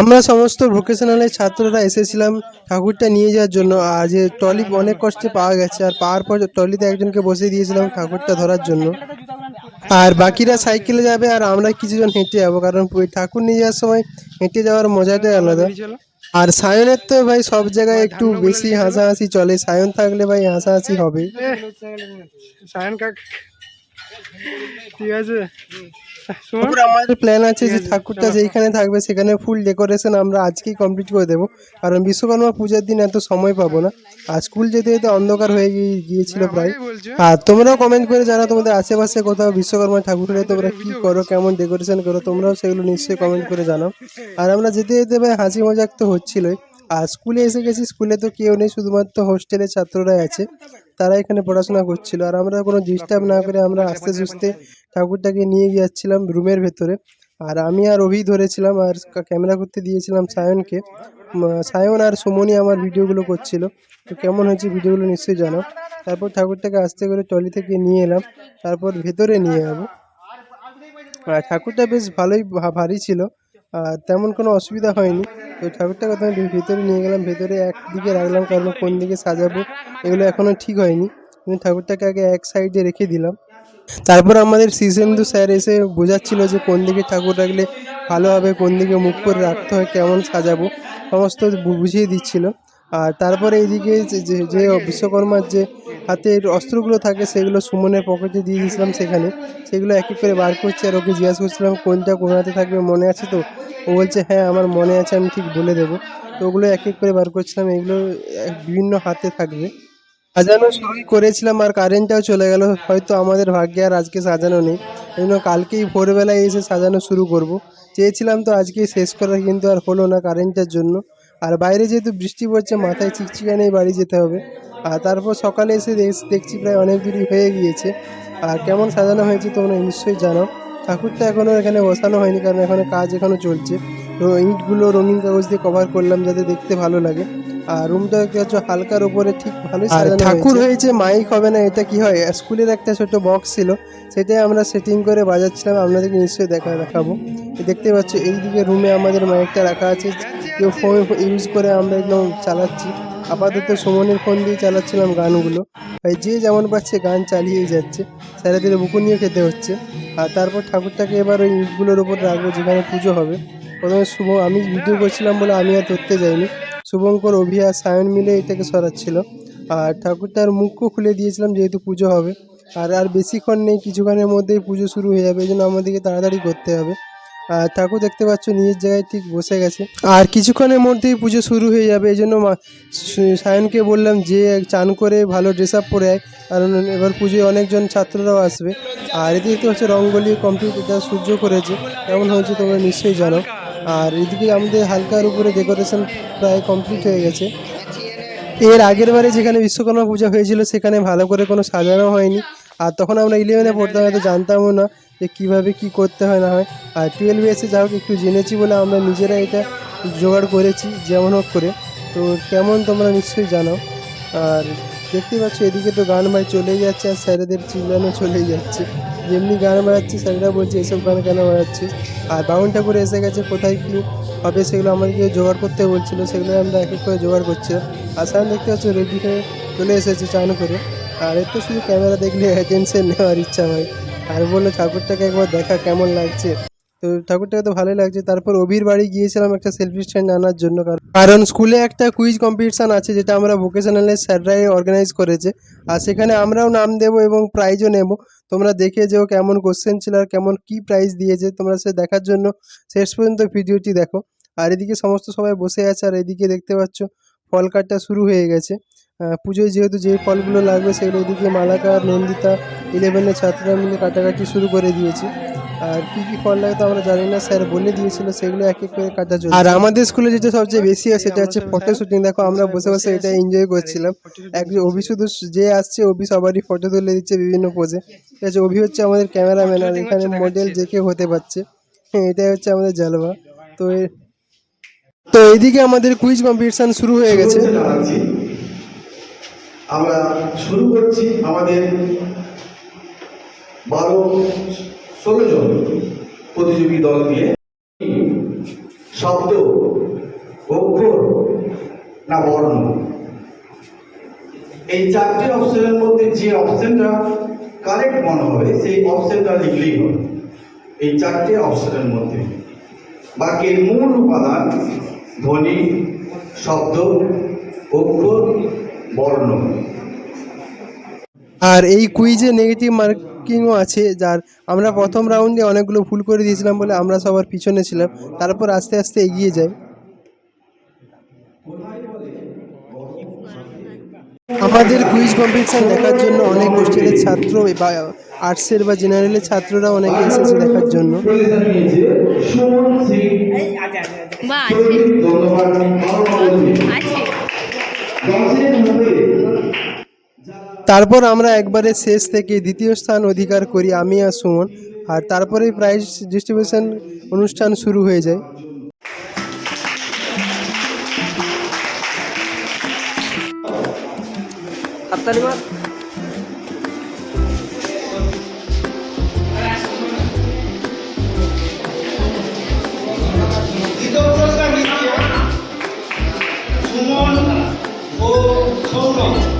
আমরা সমস্ত ভোকেশনালের ছাত্ররা এসেছিলাম ঠাকুরটা নিয়ে যাওয়ার জন্য। আর যে ট্রলি অনেক কষ্টে পাওয়া গেছে, আর পাওয়ার পর ট্রলিতে একজনকে বসে দিয়েছিলাম ঠাকুরটা ধরার জন্য। আর বাকিরা সাইকেলে যাবে, আর আমরা কিছুজন হেঁটে যাব, কারণ ঠাকুর নিয়ে যাওয়ার সময় হেঁটে যাওয়ার মজাটাই আলাদা। আর সায়নের তো ভাই সব জায়গায় একটু বেশি হাসাহাসি চলে, সায়ন থাকলে ভাই হাসাহাসি হবে। সায়ন কাক, ঠিক আছে? আমাদের প্ল্যান আছে যে ঠাকুরটা যেখানে থাকবে সেখানে ফুল ডেকোরেশন আমরা আজকেই কমপ্লিট করে দেবো। কারণ বিশ্বকর্মা পূজার দিন এত সময় পাবো না। আর স্কুল যেতে যেতে অন্ধকার হয়ে গিয়ে- গিয়েছিল প্রায়। আর তোমরাও কমেন্ট করে জানাও তোমাদের আশেপাশে কোথাও বিশ্বকর্মা ঠাকুর হলে তোমরা কি করো কেমন ডেকোরেশন করো তোমরাও সেগুলো নিশ্চয়ই কমেন্ট করে জানাও। আর আমরা যেতে যেতে ভাই হাসি মজাক তো হচ্ছিলই। আর স্কুলে এসে গেছি, স্কুলে তো কেউ নেই, শুধুমাত্র হোস্টেলের ছাত্ররাই আছে। তারা এখানে পড়াশোনা করছিল। আর আমরা কোনো ডিস্টার্ব না করে আমরা আস্তে সুস্তে ঠাকুরটাকে নিয়ে যাচ্ছিলাম রুমের ভেতরে। আর আমি আর অভি ধরেছিলাম আর ক্যামেরা করতে দিয়েছিলাম সায়নকে। সায়ন আর সুমনি আমার ভিডিওগুলো করছিল। তো কেমন হয়েছে ভিডিওগুলো নিশ্চয়ই জানাও তারপর ঠাকুরটাকে আস্তে করে টলি থেকে নিয়ে এলাম। তারপর ভেতরে নিয়ে যাব। আর ঠাকুরটা বেশ ভালোই ভারী ছিল। আর তেমন কোনো অসুবিধা হয়নি। তো ঠাকুরটাকে তো আমি ভেতরে নিয়ে গেলাম, ভেতরে একদিকে রাখলাম কারণ কোন দিকে সাজাবো এগুলো এখনও ঠিক হয়নি। কিন্তু ঠাকুরটাকে আগে এক সাইডে রেখে দিলাম। তারপর আমাদের শীর্ষেন্দু স্যার এসে বোঝাচ্ছিল যে কোন দিকে ঠাকুর রাখলে ভালো হবে, কোন দিকে মুখ করে রাখতে হয়, কেমন সাজাবো, সমস্ত বুঝিয়ে দিচ্ছিল। আর তারপরে এইদিকে যে- বিশ্বকর্মার যে হাতের অস্ত্রগুলো থাকে, সেগুলো সুমনের পকেটে দিয়ে দিয়েছিলাম সেখানে। সেগুলো এক এক করে বার করছে আর ওকে জিজ্ঞাসা করছিলাম, কোনটা কোন হাতে থাকবে, মনে আছে তো? ও বলছে হ্যাঁ আমার মনে আছে, আমি ঠিক বলে দেবো। তো ওগুলো এক এক করে বার করছিলাম, এগুলো বিভিন্ন হাতে থাকবে। সাজানো শুরুই করেছিলাম আর কারেন্টটাও চলে গেল। হয়তো আমাদের ভাগ্যে আর আজকে সাজানো নেই। এই জন্য কালকেই ভোরবেলায় এসে সাজানো শুরু করব। চেয়েছিলাম তো আজকেই শেষ করার, কিন্তু আর হলো না কারেন্টের জন্য। আর বাইরে যেহেতু বৃষ্টি পড়ছে, মাথায় চিকচিকা নেই বাড়ি যেতে হবে। আর তারপর সকালে এসে দেখ- দেখছি প্রায় অনেক দূরই হয়ে গিয়েছে। আর কেমন সাজানো হয়েছে তোমরা নিশ্চয়ই জানো। ঠাকুরটা এখনও এখানে বসানো হয়নি, কারণ এখানে কাজ এখনও চলছে। তো ইঁটগুলো রঙিন কাগজ দিয়ে কভার করলাম যাতে দেখতে ভালো লাগে। আর রুমটা হচ্ছে হালকার উপরে ঠিক ভালোই আর ঠাকুর হয়েছে। মাইক হবে না এটা কি হয়? স্কুলের একটা ছোট বক্স ছিল সেটাই আমরা সেটিং করে বাজাচ্ছিলাম আপনাদেরকে নিশ্চয়ই দেখা দেখাবো। দেখতে পাচ্ছ এইদিকে রুমে আমাদের মাইকটা রাখা আছে কেউ ফোন ইউজ করে আমরা একদম চালাচ্ছি। আপাতত সুমনের ফোন দিয়ে চালাচ্ছিলাম গানগুলো। ভাই যে যেমন পাচ্ছে গান চালিয়েই যাচ্ছে স্যারেদের বুকু নিয়ে খেতে হচ্ছে। আর তারপর ঠাকুরটাকে এবার ওই ইটগুলোর উপর রাখব যেখানে পুজো হবে। প্রথমে শুভ আমি ভিডিও করছিলাম বলে আমি আর ধরতে যাইনি। শুভঙ্কর অভি আর সায়ন মিলে এটাকে সরাচ্ছিল। আর ঠাকুরটার মুখও খুলে দিয়েছিলাম যেহেতু পুজো হবে। আর আর বেশিক্ষণ নেই, কিছুক্ষণের মধ্যেই পুজো শুরু হয়ে যাবে, এই জন্য আমাদেরকে তাড়াতাড়ি করতে হবে। আর ঠাকুর দেখতে পাচ্ছ নিজের জায়গায় ঠিক বসে গেছে। আর কিছুক্ষণের মধ্যেই পুজো শুরু হয়ে যাবে, এই জন্য সায়নকে বললাম যে চান করে ভালো ড্রেস আপ পরে আয়। কারণ এবার পুজোয় অনেকজন ছাত্ররাও আসবে। আর এদিকে হচ্ছে রঙ্গোলি কমপ্লিট এটা সূর্য করেছে। কেমন হয়েছে তোমরা নিশ্চয়ই জানো। আর এদিকে আমাদের হালকার উপরে ডেকোরেশন প্রায় কমপ্লিট হয়ে গেছে। এর আগের বারে যেখানে বিশ্বকর্মা পূজা হয়েছিল, সেখানে ভালো করে কোনো সাজানো হয়নি। আর তখন আমরা ইলেভেনে পড়তাম হয়তো জানতামও না যে কীভাবে কি করতে হয় না হয়। আর টুয়েলভে এসে যা হোক, একটু জেনেছি বলে আমরা নিজেরা এটা জোগাড় করেছি, যেমন হোক করে। তো কেমন তোমরা নিশ্চয়ই জানো। আর দেখতে পাচ্ছ, এদিকে তো গান ভাই চলেই যাচ্ছে, আর স্যারেদের চিল্লানো চলেই যাচ্ছে। যেমনি গান বাড়াচ্ছি স্যারেরা বলছে, এসব গান কেন বাজাচ্ছিস আর বাউন ঠাকুর এসে গেছে, কোথায় কী হবে সেগুলো আমাদেরকে জোগাড় করতে বলছিলো, সেগুলো আমরা এক এক করে জোগাড় করছি আর স্যার দেখতে পাচ্ছ, রেডি হয়ে চলে এসেছে চান করে। আর এর তো শুধু ক্যামেরা দেখলে টেনশন নেওয়ার ইচ্ছা হয়। আর বলল ঠাকুরটাকে একবার দেখা কেমন লাগছে। তো ঠাকুরটাকে তো ভালোই লাগছে। তারপর অভির বাড়ি গিয়েছিলাম একটা সেলফি স্ট্যান্ড আনার জন্য। কারণ- স্কুলে একটা কুইজ কম্পিটিশান আছে, যেটা আমরা ভোকেশনালের স্যাররাই অর্গানাইজ করেছে। আর সেখানে আমরাও নাম দেবো এবং প্রাইজও নেব। তোমরা দেখে যেও কেমন কোশ্চেন ছিল আর কেমন কি প্রাইজ দিয়েছে। তোমরা সে দেখার জন্য শেষ পর্যন্ত ভিডিওটি দেখো। আর এদিকে সমস্ত সবাই বসে আছে আর এদিকে দেখতে পাচ্ছ, ফল কাটটা শুরু হয়ে গেছে। পুজোয় যেহেতু যে ফলগুলো লাগবে, সেগুলো এদিকে মালাকার, নন্দিতা ইলেভেনের ছাত্ররা মিলে কাটাকাটি শুরু করে দিয়েছে। আর কি কি ফল লাগে তো আমরা জানি না। স্যার বলে দিয়েছিল সেগুলো এক এক করে কাটা চলছে আর আমাদের স্কুলে যেটা সবচেয়ে বেশি হয় সেটা হচ্ছে ফটো শুটিং দেখো আমরা বসে বসে এটা এনজয় করছিলাম। এক অভি শুধু যে আসছে অভি সবারই ফটো তুলে দিচ্ছে বিভিন্ন পোজে ঠিক আছে অভি হচ্ছে আমাদের ক্যামেরাম্যান আর এখানে মডেল যে কেউ হতে পারছে। হ্যাঁ এটাই হচ্ছে আমাদের জালবা। তো তো এইদিকে আমাদের কুইজ কম্পিটিশন শুরু হয়ে গেছে। আমরা শুরু করছি আমাদের বারো ষোলো জন প্রতিযোগী দল দিয়ে শব্দ, অক্ষর না বর্ণ। এই চারটি অপশনের মধ্যে যে অপশনটা কারেক্ট মনে হবে, সেই অপশনটা লিখলেই হবে। এই চারটি অপশনের মধ্যে। বাক্যের মূল উপাদান ধ্বনি, শব্দ, অক্ষর, বর্ণ। আর এই কুইজে নেগেটিভ মার্কিংও আছে যার আমরা প্রথম রাউন্ডে অনেকগুলো ভুল করে দিয়েছিলাম বলে আমরা সবার পিছনে ছিলাম। তারপর আস্তে আস্তে এগিয়ে যাই। আমাদের কুইজ কম্পিটিশন দেখার জন্য অনেক হোস্টেলের ছাত্র বা আর্টসের বা জেনারেলের ছাত্ররা অনেকে এসেছে দেখার জন্য। তারপর আমরা একবারে শেষ থেকে দ্বিতীয় স্থান অধিকার করি আমি আর সুমন। আর তারপরে প্রাইজ ডিস্ট্রিবিউশন অনুষ্ঠান শুরু হয়ে যায়। সৌরভ।